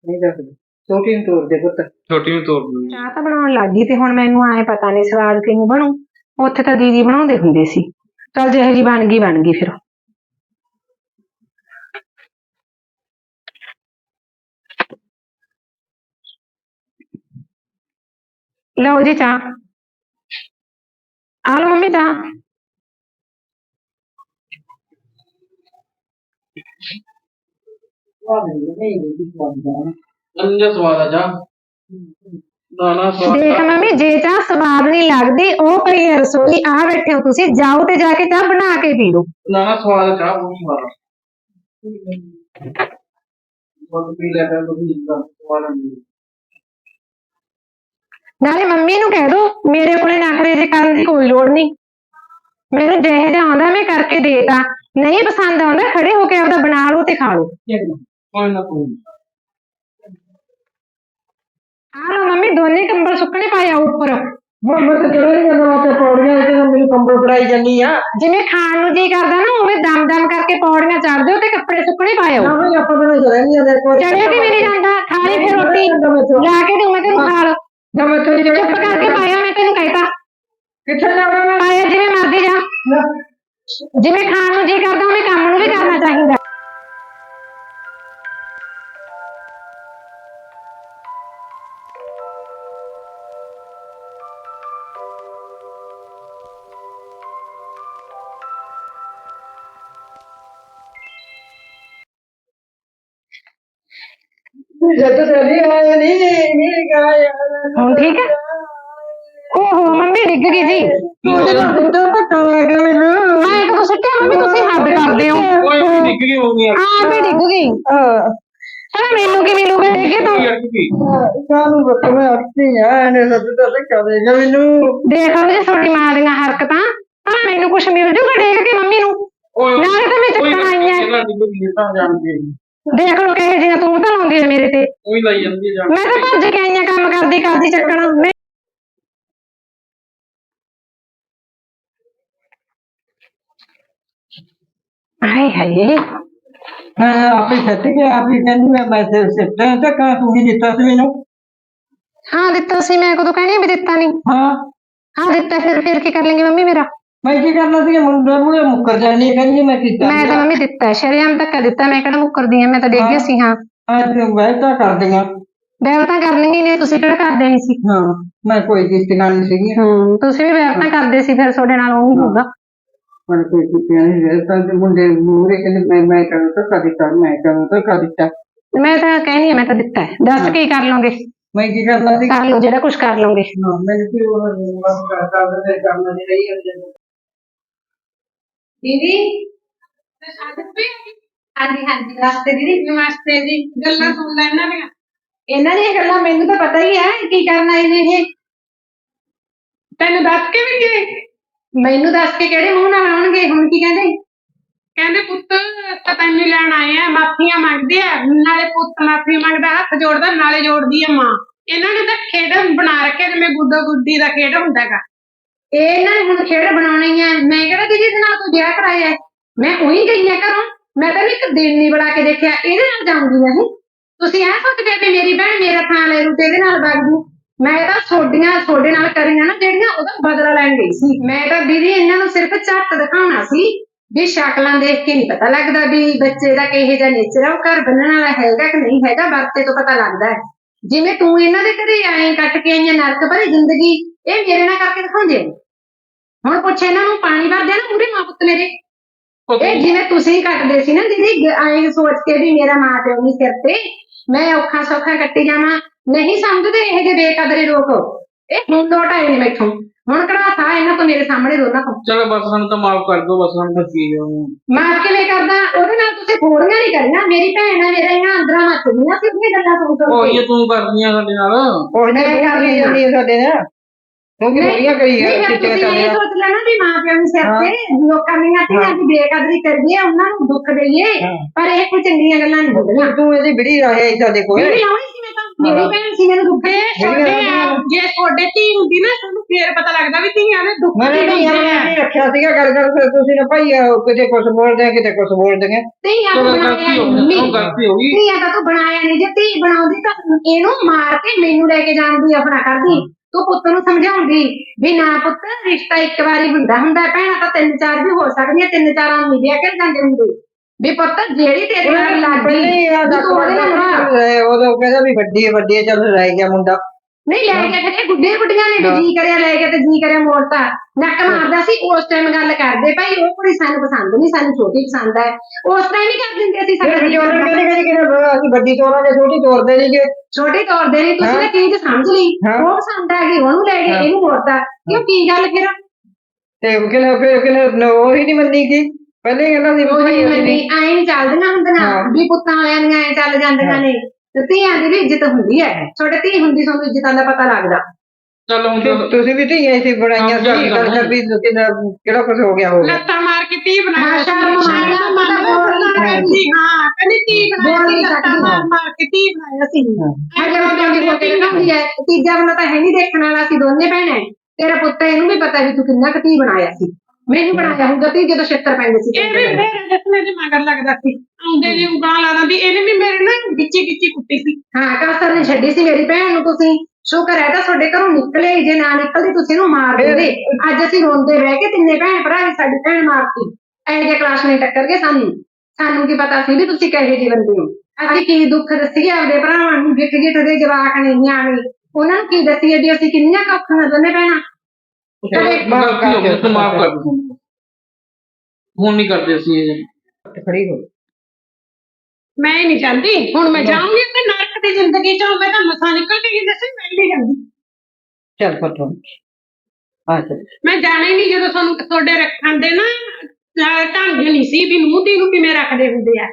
ਨਹੀਂ ਦੱਸਦੇ। ਛੋਟੀ ਨੂੰ ਤੋੜ ਦੇ ਪੁੱਤ। ਛੋਟੀ ਨੂੰ ਤੋੜ ਦੂੰਗੀ ਚਾਹ ਤਾਂ ਬਣਾਉਣ ਲੱਗ ਗਈ ਤੇ ਹੁਣ ਮੈਨੂੰ ਆਏ ਪਤਾ ਨਹੀਂ ਸਵਾਦ ਕਿਵੇਂ ਬਣੂ। ਉੱਥੇ ਤਾਂ ਦੀਦੀ ਬਣਾਉਂਦੇ ਹੁੰਦੇ ਸੀ। ਚਲ ਜਿਹੇ ਜੀ ਬਣ ਗਈ ਬਣ ਗਈ ਫਿਰ। ਲਓ ਜੀ ਚਾਹ। ਆ ਲਓ ਮੰਮੀ ਚਾਹ। ਅੰਜਾ ਸਵਾਦ ਆ ਜਾ ਨਾ ਨਾ ਸਵਾਦ ਦੇਖ ਮੰਮੀ, ਜੇ ਚਾਹ ਸਵਾਦ ਨਹੀਂ ਲੱਗਦੀ, ਉਹ ਪਈ ਹੈ ਰਸੋਈ ਆ ਬੈਠੇ ਹੋ ਤੁਸੀਂ, ਜਾਓ ਤੇ ਜਾ ਕੇ ਚਾਹ ਬਣਾ ਕੇ ਪੀ ਲਓ। ਨਾ ਨਾ ਸਵਾਦ ਚਾਹ ਉਹ ਨਹੀਂ ਮਾਰਾ ਬਹੁਤ ਪੀ ਲੈ ਕਰ ਤੁਸੀਂ ਜਿੰਦਾ ਸਵਾਦ ਨਹੀਂ ਨਾਲੇ ਮੰਮੀ ਨੂੰ ਕਹਿ ਦੋ, ਮੇਰੇ ਕੋਲੇ ਨਖਰੇ ਜੇ ਕਰਨ ਦੀ ਕੋਈ ਲੋੜ ਨਹੀਂ। ਮੈਨੂੰ ਜਿਹੇ ਜਿਹਾ ਆਉਂਦਾ, ਮੈਂ ਕਰਕੇ ਦੇਤਾ। ਨਹੀਂ ਪਸੰਦ ਆਉਂਦਾ ਖੜੇ ਹੋ ਕੇ ਆਪਦਾ ਬਣਾ ਲਓ ਤੇ ਖਾ ਲਓ। ਕੋਈ ਨਾ ਕੋਈ ਨਾ। ਆ ਲਓ ਮੰਮੀ ਦੋਨੇ ਕੰਬਲ ਸੁੱਕਣੇ ਪਾਇਆ ਉੱਪਰ। ਮੈਂ ਮੈਂ ਤਾਂ ਚੜਾ ਹੀ ਜਾਂਦਾ ਤੇ ਪੌੜੀਆਂ ਤੇ ਮੈਨੂੰ ਕੰਬਲ ਫੜਾਈ ਜਾਂਦੀ ਆ। ਜਿਵੇਂ ਖਾਣ ਨੂੰ ਜੀ ਕਰਦਾ ਨਾ ਉਵੇਂ ਦਮ ਦਮ ਕਰਕੇ ਪੌੜੀਆਂ ਚੜ ਦਿਓ ਤੇ ਕੱਪੜੇ ਸੁੱਕਣੇ ਪਾਇਓ। ਨਾ ਵੀ ਆਪਾਂ ਤਾਂ ਨਹੀਂ ਜਾਂਦੇ ਕੋਈ ਚੜਿਆ ਕਿ ਮੇਰੀ ਜਾਂਦਾ ਖਾ ਲਈ ਫਿਰ ਰੋਟੀ। ਲਾ ਕੇ ਦੂੰ ਮੈਂ ਤੈਨੂੰ ਖਾ ਲਓ। ਮੈਂ ਤੇ ਚੁੱਪ ਕਰਕੇ ਪਾਇਆ ਮੈਂ ਤੈਨੂੰ ਕਹਿਤਾ। ਕਿੱਥੇ ਜਾਣਾ ਮੈਂ? ਪਾਇਆ ਜਿਵੇਂ ਮਰਦੀ ਜਾ। ਜਿਵੇਂ ਖਾਣ ਨੂੰ ਜੀ ਕਰਦਾ ਉਵੇਂ ਕੰਮ ਨੂੰ ਵੀ ਕਰਨਾ ਚਾਹੀਦਾ। ਜਦ ਤੇਰੀ ਆਇਆ ਨਹੀਂ ਨਹੀਂ ਗਾਇਆ ਹੁਣ ਠੀਕ ਹੈ ਓਹੋ ਮੰਮੀ ਡਿੱਗ ਗਈ ਜੀ। ਉਹਦੇ ਨਾਲ ਦੁੱਧ ਕਰਦੇ ਹੋ? ਓਏ ਡਿੱਗ ਗਈ ਆ। ਮੈਂ ਡਿੱਗ ਗਈ। ਹਾਂ। ਹਾਂ ਮੈਨੂੰ ਕੀ ਮਿਲੂਗਾ ਦੇਖੇ ਤੂੰ। ਯਾਰ ਕੀ ਕਾਨੂੰ ਬੱਤ ਮੈਂ ਅੱਤੀ ਆ ਇਹਨੇ ਸੱਤ ਤਾਂ ਧੱਕਾ ਦੇਗਾ ਮੈਨੂੰ। ਦੇਖ ਲਓ ਜੀ ਤੁਹਾਡੀ ਮਾਂ ਦੀਆਂ ਹਰਕਤਾਂ ਹਾਂ ਮੈਨੂੰ ਕੁਝ ਮਿਲ ਜੂਗਾ ਦੇਖ ਕੇ ਮੰਮੀ ਨੂੰ। ਓਏ ਨਾਲੇ ਤਾਂ ਮੈਂ ਚੱਕਣ ਆਈ ਆਂ। ਇਹਨਾਂ ਡਿੱਗ ਗਈ ਤਾਂ ਜਾਣਦੀ ਦੇਖ ਲਓ ਕਿਹੋ ਜਿਹੀਆਂ ਤੂੰ ਤਾਂ ਲਾਉਂਦੀ ਹੈ ਮੇਰੇ ਤੇ। ਉਹੀ ਲਾਈ ਜਾਂਦੀ ਜਾਣ ਮੈਂ ਤਾਂ ਭੱਜ ਕੇ ਆਈਆਂ ਕੰਮ ਕਰਦੀ ਕਰਦੀ ਚੱਕਣਾ ਮੈਂ ਹਾਏ ਹਾਏ ਹਾਂ ਆਪੇ ਸੱਟ ਗਿਆ ਆਪੇ ਕਹਿੰਦੀ ਮੈਂ ਮੈਸੇਜ ਸਿੱਟਾਂ ਤਾਂ ਕਾ ਤੂੰ ਹੀ ਦਿੱਤਾ ਸੀ ਮੈਨੂੰ ਹਾਂ ਦਿੱਤਾ ਸੀ ਮੈਂ ਕਦੋਂ ਕਹਿਣੀ ਆ ਵੀ ਦਿੱਤਾ ਨਹੀਂ ਹਾਂ ਹਾਂ ਦਿੱਤਾ ਫਿਰ ਫਿਰ ਕੀ ਕਰ ਲੈਂਗੇ ਮੰਮੀ ਮੇਰਾ ਮੈਂ ਕੀ ਕਰਨਾ ਸੀ ਮੁੰਡੇ ਮੂਹਰੇ ਮੁੱਕਰ ਜਾਣੀ ਕਹਿੰਦੀ ਮੈਂ ਕੀਤਾ ਮੈਂ ਤਾਂ ਮੰਮੀ ਦਿੱਤਾ ਸ਼ਰਿਆਮ ਧੱਕਾ ਦਿੱਤਾ ਮੈਂ ਕਿਹੜਾ ਮੁੱਕਰਦੀ ਆ ਮੈਂ ਤਾਂ ਡੇਗੀ ਸੀ ਹਾਂ ਅੱਜ ਵੈਸਾ ਕਰ ਦਿਆਂ ਬੈਲ ਤਾਂ ਕਰਨੀ ਹੀ ਨਹੀਂ ਤੁਸੀਂ ਕਿਹੜਾ ਕਰਦੇ ਨਹੀਂ ਸੀ ਹਾਂ ਮੈਂ ਕੋਈ ਕੀਤੀਆਂ ਨਹੀਂ ਸੀਗੀ ਹੂੰ ਤੁਸੀਂ ਵੀ ਬੈਲ ਤਾਂ ਕਰਦੇ ਸੀ ਫਿਰ ਤੁਹਾਡੇ ਨਾਲ ਉਹ ਹੋਊਗਾ ਪਰ ਕੋਈ ਕੀਤੀਆਂ ਨਹੀਂ ਰਹੇ ਤਾਂ ਤੇ ਮੁੰਡੇ ਮੂਹਰੇ ਕਹਿੰਦੇ ਮੈਂ ਮੈਂ ਕਰਾਂ ਤਾਂ ਕਦੀ ਕਰ ਮੈਂ ਕਰਾਂ ਤਾਂ ਕਦੀ ਕਰ ਮੈਂ ਤਾਂ ਕਹਿਣੀ ਆ ਮੈਂ ਤਾਂ ਦਿੱਤਾ ਹੈ ਦੱਸ ਕੀ ਕਰ ਲਓਗੇ ਮੈਂ ਕੀ ਕਰਨਾ ਸੀ ਕਰ ਲਓ ਜਿਹੜਾ ਕੁਝ ਕਰ ਲਓਗੇ ਹਾਂ ਮੈਨੂੰ ਕੀ ਉਹ ਬਸ ਕਰਦਾ ਤੇ ਕੰਮ ਨਹੀਂ ਰਹੀ ਹੈ ਦੀਦੀ ਹਾਂਜੀ ਹਾਂਜੀ ਨਮਸਤੇ ਦੀਦੀ ਨਮਸਤੇ ਜੀ ਗੱਲਾਂ ਸੁਣ ਲੈ ਇਹਨਾਂ ਦੀਆਂ ਇਹਨਾਂ ਦੀਆਂ ਗੱਲਾਂ ਮੈਨੂੰ ਤਾਂ ਪਤਾ ਹੀ ਹੈ ਕੀ ਕਰਨ ਆਏ ਨੇ ਇਹ ਤੈਨੂੰ ਦੱਸ ਕੇ ਵੀ ਗਏ ਮੈਨੂੰ ਦੱਸ ਕੇ ਕਿਹੜੇ ਮੂੰਹ ਨਾਲ ਆਉਣਗੇ? ਹੁਣ ਕੀ ਕਹਿੰਦੇ? ਕਹਿੰਦੇ ਪੁੱਤ ਪਤਾ ਨਹੀਂ ਲੈਣ ਆਏ ਆ, ਮਾਫੀਆਂ ਮੰਗਦੇ ਆ। ਨਾਲੇ ਪੁੱਤ ਮਾਫੀ ਮੰਗਦਾ, ਹੱਥ ਜੋੜਦਾ, ਨਾਲੇ ਜੋੜਦੀ ਆ ਮਾਂ। ਇਹਨਾਂ ਨੇ ਤਾਂ ਖੇਡ ਬਣਾ ਰੱਖਿਆ ਜਿਵੇਂ ਗੁੱਡਾ ਗੁੱਡੀ ਦਾ ਖੇਡ ਹੁੰਦਾ ਹੈਗਾ। ਇਹ ਇਹਨਾਂ ਨੇ ਹੁਣ ਖੇਡ ਬਣਾਉਣੀ ਹੈ ਮੈਂ ਕਿਹੜਾ ਦੀਦੀ ਦੇ ਨਾਲ ਤੂੰ ਵਿਆਹ ਕਰਾਇਆ? ਹੈ? ਮੈਂ ਉਹੀ ਗਈ ਆ ਘਰੋਂ। ਮੈਂ ਤਾਂ ਇੱਕ ਦਿਨ ਨਹੀਂ ਬਣਾ ਕੇ ਦੇਖਿਆ। ਇਹਦੇ ਨਾਲ ਜਾਊਂਗੀ ਮੈਂ। ਤੁਸੀਂ ਐ ਸੋਚਦੇ ਵੀ ਮੇਰੀ ਭੈਣ ਮੇਰਾ ਥਾਂ ਲੈ ਰੂ ਤੇ ਇਹਦੇ ਨਾਲ ਵਗ ਜੂ। ਮੈਂ ਤਾਂ ਛੋਡੀਆਂ ਛੋਡੇ ਨਾਲ ਕਰੀਆਂ ਨਾ ਜਿਹੜੀਆਂ ਉਹਦਾ ਬਦਲਾ ਲੈਣ ਗਈ ਸੀ। ਮੈਂ ਤਾਂ ਦੀਦੀ ਇਹਨਾਂ ਨੂੰ ਸਿਰਫ ਝੱਟ ਦਿਖਾਉਣਾ ਸੀ ਵੀ ਸ਼ਕਲਾਂ ਦੇਖ ਕੇ ਨਹੀਂ ਪਤਾ ਲੱਗਦਾ ਵੀ ਬੱਚੇ ਦਾ ਕਿਹੋ ਜਿਹਾ ਨੇਚਰ ਆ ਉਹ ਘਰ ਬੰਨਣ ਵਾਲਾ ਹੈਗਾ ਕਿ ਨਹੀਂ ਹੈਗਾ ਵਰਤੇ ਤੋਂ ਪਤਾ ਲੱਗਦਾ ਹੈ। ਜਿਵੇਂ ਤੂੰ ਇਹਨਾਂ ਦੇ ਘਰੇ ਆਏ ਕੱਟ ਕੇ ਆਈਆਂ ਨਰਕ ਭਰੀ ਜ਼ਿੰਦਗੀ ਇਹ ਮੇਰੇ ਨਾਲ ਕਰਕੇ ਦਿਖਾਉਂਦੇ ਨੇ ਹੁਣ ਪੁੱਛ ਇਹਨਾਂ ਨੂੰ ਪਾਣੀ ਭਰਦੇ ਆ ਨਾ ਪੂਰੇ ਮਾਂ ਪੁੱਤ ਮੇਰੇ। ਇਹ ਜਿਵੇਂ ਤੁਸੀਂ ਕੱਟਦੇ ਸੀ ਨਾ ਦੀਦੀ ਐਂ ਸੋਚ ਕੇ ਵੀ ਮੇਰਾ ਮਾਂ ਪਿਓ ਨਹੀਂ ਸਿਰ ਤੇ ਮੈਂ ਔਖਾ ਸੌਖਾ ਕੱਟੀ ਜਾਵਾਂ ਨਹੀਂ ਸਮਝਦੇ ਇਹ ਜੇ ਬੇਕਦਰੇ ਲੋਕ ਇਹ ਹੁਣ ਲੋਟ ਆਏ ਨੇ ਮੈਥੋਂ ਹੁਣ ਕਿਹੜਾ ਥਾ ਇਹਨਾਂ ਤੋਂ ਮੇਰੇ ਸਾਹਮਣੇ ਦੋਨਾਂ ਤੋਂ ਚਲੋ ਬਸ ਸਾਨੂੰ ਤਾਂ ਮਾਫ ਕਰ ਦਿਓ ਬਸ ਸਾਨੂੰ ਤਾਂ ਕੀ ਹੈ ਮਾਰ ਕਿਵੇਂ ਕਰਦਾ ਉਹਦੇ ਨਾਲ ਤੁਸੀਂ ਫੋੜੀਆਂ ਨਹੀਂ ਕਰੀਆਂ ਮੇਰੀ ਭੈਣ ਹੈ ਮੇਰਾ ਇਹਨਾਂ ਅੰਦਰਾਂ ਮੱਚਦੀਆਂ ਸੀ ਉਹਦੀਆਂ ਗੱਲਾਂ ਸੁਣ ਸੁਣ ਉਹ ਕੇ ਇਹ ਤੂੰ ਕਰਦੀਆਂ ਸਾਡੇ ਨਾਲ ਉਹ ਨਹੀਂ ਕਰਨੀ ਜਾਂਦੀ ਹੈ ਸਾਡੇ ਨਾਲ ਕਿਉਂਕਿ ਬੜੀਆਂ ਕਰੀ ਹੈ ਨਹੀਂ ਫਿਰ ਕਿਤੇ ਤੁਸੀਂ ਕਰਦੇ ਇਹ ਆ ਸੋਚ ਲੈਣਾ ਵੀ ਮਾਂ ਪਿਓ ਨੂੰ ਸਿਰ ਤੇ ਲੋਕਾਂ ਦੀਆਂ ਧੀਆਂ ਦੀ ਬੇਕਦਰੀ ਕਰੀਏ ਉਹਨਾਂ ਨੂੰ ਦੁੱਖ ਦਈਏ ਪਰ ਇਹ ਕੋਈ ਚੰਗੀਆਂ ਗੱਲਾਂ ਨਹੀਂ ਬੋਲਣੀਆਂ ਤੂੰ ਇਹਦੀ ਬੜੀ ਰਹੇ ਸਾਡੇ ਕੋਲ ਮੇਰੀ ਆਉਣੀ ਸੀ ਮੈਂ ਤਾਂ ਮੇਰੀ ਭੈਣ ਸੀ ਮੈਨੂੰ ਦੁੱਖ ਦੇ ਛੋਟੇ ਆ ਜੇ ਤੁਹਾਡੇ ਧੀ ਹੁੰਦੀ ਨਾ ਤੁਹਾਨੂੰ ਫੇਰ ਪਤਾ ਲੱਗਦਾ ਵੀ ਧੀਆਂ ਦੇ ਦੁੱਖ ਮੈਂ ਕੀ ਨਹੀਂ ਹੁੰਦੇ ਆ। ਨਹੀਂ ਰੱਖਿਆ ਸੀਗਾ ਗੱਲ ਕਰ ਫਿਰ ਤੁਸੀਂ ਨਾ ਭਾਈ ਅਹ, ਕਿਤੇ ਕੁਝ ਬੋਲਦੇ ਆ ਕਿਤੇ ਕੁਝ ਬੋਲਦੇ ਆ ਧੀਆਂ ਚਲੋ ਨੂੰ ਗਲਤੀ ਬਣਾਇਆ ਹੋ ਗਈ ਨਹੀਂ ਉਹ ਗਲਤੀ ਹੋ ਗਈ। ਧੀਆਂ ਤਾਂ ਤੂੰ ਬਣਾਇਆ ਨਹੀਂ। ਜੇ ਧੀ ਬਣਾਉਂਦੀ ਤਾਂ ਇਹਨੂੰ ਮਾਰ ਕੇ ਮੈਨੂੰ ਲੈ ਕੇ ਜਾਣ ਦੀ ਆਪਣਾ ਕਰਦੀ। ਤੂੰ ਪੁੱਤ ਨੂੰ ਸਮਝਾਉਂਦੀ ਵੀ ਨਾ ਪੁੱਤ ਰਿਸ਼ਤਾ ਇੱਕ ਵਾਰੀ ਹੁੰਦਾ ਹੁੰਦਾ ਭੈਣਾਂ ਤਾਂ ਤਿੰਨ ਚਾਰ ਵੀ ਹੋ ਸਕਦੀਆਂ ਤਿੰਨ ਚਾਰਾਂ ਨੂੰ ਨਹੀਂ ਵਿਆਹ ਜਾਂਦੇ ਹੁੰਦੇ। ਵੀ ਪੁੱਤ ਜਿਹੜੀ ਤੇਰੇ ਨਾਲ ਲੱਗ ਪਹਿਲੇ ਗਈ ਆ ਵੀ ਤੂੰ ਉਹਦੇ ਨਾਲ ਰਹਾ। ਉਦੋਂ ਕਹਿੰਦਾ ਵੀ ਵੱਡੀ ਹੈ ਵੱਡੀ ਹੈ ਚੱਲ ਰਹਿ ਗਿਆ ਮੁੰਡਾ। ਨਹੀਂ ਲੈ ਕੇ ਇਹ ਗੁੱਡੇ ਗੁੱਡੀਆਂ ਨੇ ਵੀ ਜੀ ਕਰਿਆ ਲੈ ਕੇ ਤੇ ਜੀ ਕਰਿਆ ਮੋੜਤਾ ਨੱਕ ਮਾਰਦਾ ਸੀ ਉਸ ਟਾਈਮ ਗੱਲ ਕਰਦੇ ਭਾਈ ਉਹ ਕੁੜੀ ਸਾਨੂੰ ਪਸੰਦ ਨਹੀਂ ਸਾਨੂੰ ਛੋਟੀ ਪਸੰਦ ਹੈ। ਉਸ ਟਾਈਮ ਹੀ ਕਰ ਦਿੰਦੇ ਅਸੀਂ ਫਿਰ ਸਾਡਾ ਵਿਚੋਲੇ ਕਹਿੰਦੇ ਕਹਿੰਦੇ ਕਿ ਅਸੀਂ ਵੱਡੀ ਤੋਰਾਂਗੇ ਛੋਟੀ ਤੋਰਦੇ ਨਹੀਂਗੇ ਛੋਟੀ ਤੋਰਦੇ ਨਹੀਂ ਤੁਸੀਂ ਤਾਂ ਚੀਜ਼ ਸਮਝ ਲਈ। ਹਾਂ। ਉਹ ਪਸੰਦ ਆ ਗਈ ਉਹਨੂੰ ਲੈ ਗਏ ਹਾਂ। ਇਹਨੂੰ ਮੋੜਤਾ। ਕਿਉਂ ਕੀ ਗੱਲ ਫਿਰ? ਤੇ ਕਿਨੇ ਫਿਰ ਕਿਨੇ ਉਹੀ ਨਹੀਂ ਮੰਨੀ ਕਿ? ਪਹਿਲੇ ਹੀ ਕਹਿੰਦਾ ਸੀ ਉਹ ਮੰਨੀ ਐਂ ਨਹੀਂ ਚੱਲਦੀਆਂ ਹੁੰਦੀਆਂ ਹਾਂ। ਵੀ ਪੁੱਤਾਂ ਵਾਲਿਆਂ ਦੀਆਂ ਐਂ ਚੱਲ ਜਾਂਦੀਆਂ ਨੇ। ਤੇ ਧੀਆਂ ਦੀ ਵੀ ਇੱਜ਼ਤ ਹੁੰਦੀ ਹੈ ਛੋਟੇ ਧੀ ਹੁੰਦੀ ਸਾਨੂੰ ਇੱਜ਼ਤਾਂ ਦਾ ਪਤਾ ਲੱਗਦਾ। ਚੱਲ ਹੁਣ ਤੇ ਤਾਂ- ਤੁਸੀਂ ਵੀ ਧੀਆਂ ਸੀ ਬਣਾਈਆਂ ਹਾਂ, ਸੀ ਕਰ ਵੀ ਕਿੰਨਾ ਕਿਹੜਾ ਕੁਝ ਹੋ ਗਿਆ ਹੋਗਾ ਲੱਤਾਂ ਮਾਰ ਕੇ ਧੀ ਬਣਾਇਆ ਸ਼ਰਮ ਮਾਰਿਆ ਮਨ ਬੋਲਣਾ ਕਹਿੰਦੀ ਹਾਂ ਕਹਿੰਦੀ ਧੀ ਬਣਾਈ ਲੱਤਾਂ ਮਾਰ ਮਾਰ ਕੇ ਧੀ ਬਣਾਇਆ ਸੀ ਅਗਰ ਉਹ ਕਹਿੰਦੀ ਪੋਤੇ ਬਣਾਉਂਦੀ ਹੈ ਤੀਜਾ ਬੰਦਾ ਤਾਂ ਹੈ ਨਹੀਂ ਦੇਖਣ ਵਾਲਾ ਸੀ ਦੋਨੇ ਭੈਣਾਂ। ਤੇਰਾ ਪੁੱਤ ਹੈ, ਇਹਨੂੰ ਵੀ ਪਤਾ ਵੀ ਤੂੰ ਕਿੰਨਾ ਕੁ ਧੀ ਬਣਾਇਆ ਸੀ। ਮੈਨੂੰ ਬਣਾਇਆ ਹੁੰਦਾ ਧੀ ਜਦੋਂ ਛਿੱਤਰ ਪੈਂਦੇ ਸੀ ਇਹ ਵੀ ਮੇਰੇ ਜਿਸਨੇ ਦੇ ਮਗਰ ਲੱਗਦਾ ਸੀ। ਆਉਂਦੇ ਜੀ ਉਂਗਲਾਂ ਲਾ ਦਿੰਦੀ ਇਹਨੇ ਵੀ ਮੇਰੇ ਨਾਲ ਗਿੱਚੀ ਗਿੱਚੀ ਕੁੱਟੀ ਸੀ। ਹਾਂ ਕਸਰ ਨੇ ਛੱਡੀ ਸੀ ਮੇਰੀ ਭੈਣ ਨੂੰ ਤੁਸੀਂ। ਸ਼ੁਕਰ ਹੈ ਤਾਂ ਤੁਹਾਡੇ ਘਰੋਂ ਨਿਕਲੇ ਜੇ ਨਾ ਨਿਕਲਦੀ ਤੁਸੀਂ ਇਹਨੂੰ ਮਾਰ ਦਿੰਦੇ। ਅੱਜ ਅਸੀਂ ਰੋਂਦੇ ਬਹਿ ਕੇ ਤਿੰਨੇ ਭੈਣ ਭਰਾ ਵੀ ਸਾਡੀ ਭੈਣ ਮਾਰਤੀ। ਐ ਜੇ ਕਲਾਸ ਨੇ ਟੱਕਰ ਕੇ ਸਾਨੂੰ। ਸਾਨੂੰ ਕੀ ਪਤਾ ਸੀ ਵੀ ਤੁਸੀਂ ਕਹੇ ਜੀ ਬੰਦੇ ਹੋ। ਅਸੀਂ ਕੀ ਦੁੱਖ ਦੱਸੀਏ ਆਪਦੇ ਭਰਾਵਾਂ ਨੂੰ ਗਿੱਟ ਦੇ ਜਵਾਕ ਨੇ ਨਿਆਣੇ। ਉਹਨਾਂ ਨੂੰ ਕੀ ਦੱਸੀਏ ਵੀ ਅਸੀਂ ਕਿੰਨੀਆਂ ਔਖੀਆਂ ਦੋਨੇ ਭੈਣਾਂ। ਗਲਤੀ ਹੋ ਗਈ ਤੂੰ ਮਾਫ ਕਰ ਦੇ ਹੁਣ ਨਹੀਂ ਕਰਦੇ ਅਸੀਂ ਇਹ। ਖੜੀ ਹੋ। ਮੈਂ ਨਹੀਂ ਜਾਂਦੀ ਹੁਣ ਮੈਂ ਜਾਊਂਗੀ ਤੇ ਨਰਕ ਦੀ ਜ਼ਿੰਦਗੀ ਚੋਂ ਮੈਂ ਤਾਂ ਮਸਾਂ ਨਿਕਲ ਕੇ ਗਈ ਸੀ ਮੈਂ ਨਹੀਂ ਜਾਂਦੀ। ਚੱਲ ਪਤੋਂ ਆ ਚੱਲ। ਮੈਂ ਜਾਣਾ ਹੀ ਨਹੀਂ ਜਦੋਂ ਤੁਹਾਨੂੰ ਤੁਹਾਡੇ ਰੱਖਣ ਦੇ ਨਾ ਅਹ ਢੰਗ ਨਹੀਂ ਸੀ ਵੀ ਮੂੰਹ ਦੀ ਨੂੰ ਕਿਵੇਂ ਰੱਖਦੇ ਹੁੰਦੇ ਆ।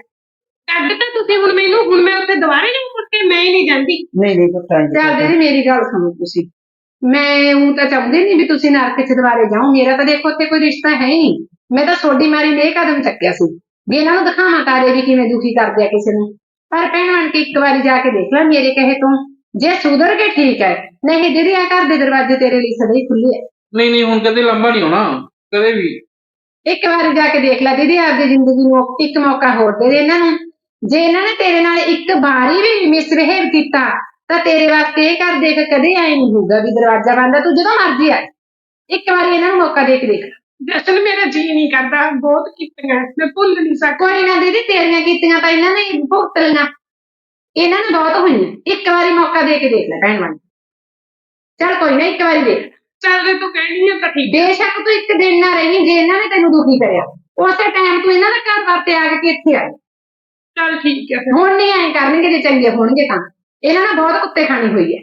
ਕੱਢ ਤਾਂ ਤੁਸੀਂ ਹੁਣ ਮੈਨੂੰ ਹੁਣ ਮੈਂ ਉੱਥੇ ਦੁਬਾਰੇ ਜਾਊਂ ਮੁੜ ਕੇ ਮੈਂ ਹੀ ਨਹੀਂ ਜਾਂਦੀ। ਨਹੀਂ ਨਹੀਂ ਪਤਾ ਚੱਲ ਦੀਦੀ ਮੇਰੀ ਗੱਲ ਸੁਣੋ ਤੁਸੀਂ। ਮੈਂ ਉਹ ਤਾਂ ਚਾਹੁੰਦੀ ਨਹੀਂ ਵੀ ਤੁਸੀਂ ਨਰਕ ਚ ਦੁਬਾਰੇ ਜਾਓ ਮੇਰਾ ਤਾਂ ਦੇਖੋ ਉੱਥੇ ਕੋਈ ਰਿਸ਼ਤਾ ਹੈ ਹੀ ਨਹੀਂ। ਮੈਂ ਤਾਂ ਸੋਡੀ ਮਾਰੀ ਨੇ ਇਹ ਕਦਮ ਚੱਕਿਆ ਸੀ ਵੀ ਇਹਨਾਂ ਨੂੰ ਦਿਖਾਵਾਂ ਤਾਰੇ ਵੀ ਕਿਵੇਂ ਦੁਖੀ ਕਰਦੇ ਆ ਕਿਸੇ ਨੂੰ। ਪਰ ਭੈਣ ਬਣ ਕੇ ਇੱਕ ਵਾਰੀ ਜਾ ਕੇ ਦੇਖ ਲੈ ਮੇਰੇ ਕਹੇ ਤੋਂ ਜੇ ਸੁਧਰ ਕੇ ਠੀਕ ਹੈ ਨਹੀਂ ਦੀਦੀ ਆ ਘਰ ਦੇ ਦਰਵਾਜ਼ੇ ਤੇਰੇ ਲਈ ਸਦਾ ਹੀ ਖੁੱਲੇ ਆ। ਨਹੀਂ ਨਹੀਂ ਹੁਣ ਕਦੇ ਲੰਬਾ ਨਹੀਂ ਹੋਣਾ ਕਦੇ ਵੀ। ਇੱਕ ਵਾਰੀ ਜਾ ਕੇ ਦੇਖ ਲੈ ਦੀਦੀ ਆਪਦੀ ਜ਼ਿੰਦਗੀ ਨੂੰ ਇੱਕ ਮੌਕਾ ਹੋਰ ਦੇ ਦੇ ਇਹਨਾਂ ਨੂੰ। ਜੇ ਇਹਨਾਂ ਨੇ ਤੇਰੇ ਨਾਲ ਇੱਕ ਵਾਰੀ ਵੀ ਮਿਸਬਿਹੇਵ ਕੀਤਾ ਤਾਂ ਤੇਰੇ ਵਾਸਤੇ ਇਹ ਘਰ ਦੇਖ ਕਦੇ ਐ ਨਹੀਂ ਹੋਊਗਾ ਵੀ ਦਰਵਾਜ਼ਾ ਬੰਦ ਆ ਤੂੰ ਜਦੋਂ ਮਰਜ਼ੀ ਆ ਇੱਕ ਵਾਰੀ ਇਹਨਾਂ ਨੂੰ ਮੌਕਾ ਦੇ ਕੇ ਦੇਖ। ਜਸ਼ਨ ਮੇਰਾ ਜੀ ਨਹੀਂ ਕਰਦਾ ਬਹੁਤ ਕੀਤੀਆਂ ਮੈਂ ਭੁੱਲ ਨਹੀਂ ਸਕਦੀ। ਕੋਈ ਨਾ ਦੀਦੀ ਤੇਰੀਆਂ ਕੀਤੀਆਂ ਤਾਂ ਇਹਨਾਂ ਨੇ ਭੁਗਤ ਲਈਆਂ ਇਹਨਾਂ ਨੇ ਬਹੁਤ ਹੋਈਆਂ। ਇੱਕ ਵਾਰੀ ਮੌਕਾ ਦੇ ਕੇ ਦੇਖ ਲੈ ਭੈਣ ਬਣ ਚੱਲ ਕੋਈ ਨਾ ਇੱਕ ਵਾਰੀ ਦੇਖ। ਚੱਲ ਜੇ ਤੂੰ ਕਹਿਣੀ ਹੈ ਤਾਂ ਠੀਕ ਹੈ ਬੇਸ਼ੱਕ ਤੂੰ ਇੱਕ ਦਿਨ ਨਾ ਰਹੀ ਜੇ ਇਹਨਾਂ ਨੇ ਤੈਨੂੰ ਦੁਖੀ ਕਰਿਆ। ਉਸੇ ਟਾਈਮ ਤੂੰ ਇਹਨਾਂ ਦਾ ਘਰ ਵਾਰ ਤਿਆਗ ਕੇ ਇੱਥੇ ਆ ਚੱਲ ਠੀਕ ਹੈ ਫਿਰ। ਹੁਣ ਨਹੀਂ ਐਂ ਕਰਨਗੇ ਜੇ ਚੰਗੇ ਹੋਣਗੇ ਤਾਂ। ਇਹਨਾਂ ਨੇ ਬਹੁਤ ਕੁੱਤੇ ਖਾਣੀ ਹੋਈ ਹੈ।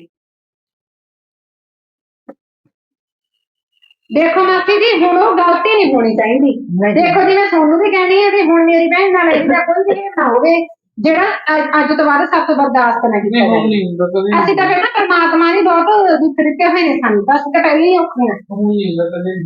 ਦੇਖੋ ਮਾਸੀ ਜੀ ਹੁਣ ਉਹ ਗਲਤੀ ਨਹੀਂ ਹੋਣੀ ਚਾਹੀਦੀ। ਦੇਖੋ ਜੀ ਮੈਂ ਤੁਹਾਨੂੰ ਵੀ ਕਹਿੰਦੀ ਹਾਂ ਵੀ ਹੁਣ ਮੇਰੀ ਭੈਣ ਨਾਲ ਇਹਦਾ ਕੋਈ ਵੀ ਨਾ ਹੋਵੇ ਜਿਹੜਾ ਅੱਜ- ਅੱਜ ਤੋਂ ਬਾਅਦ ਸਭ ਤੋਂ ਬਰਦਾਸ਼ਤ ਨਾ ਕੀਤਾ ਜਾਵੇ। ਨਹੀਂ ਹੁੰਦਾ ਕਦੇ ਅਸੀਂ ਤਾਂ ਕਹਿੰਦਾ ਪਰਮਾਤਮਾ ਨੇ ਬਹੁਤ ਦੁੱਖ ਦਿੱਤੇ ਹੋਏ ਨੇ ਸਾਨੂੰ ਬਸ ਤਾਂ ਪਹਿਲਾਂ ਹੀ ਔਖੀਆਂ ਨਹੀਂ ਹੁੰਦਾ ਕਦੇ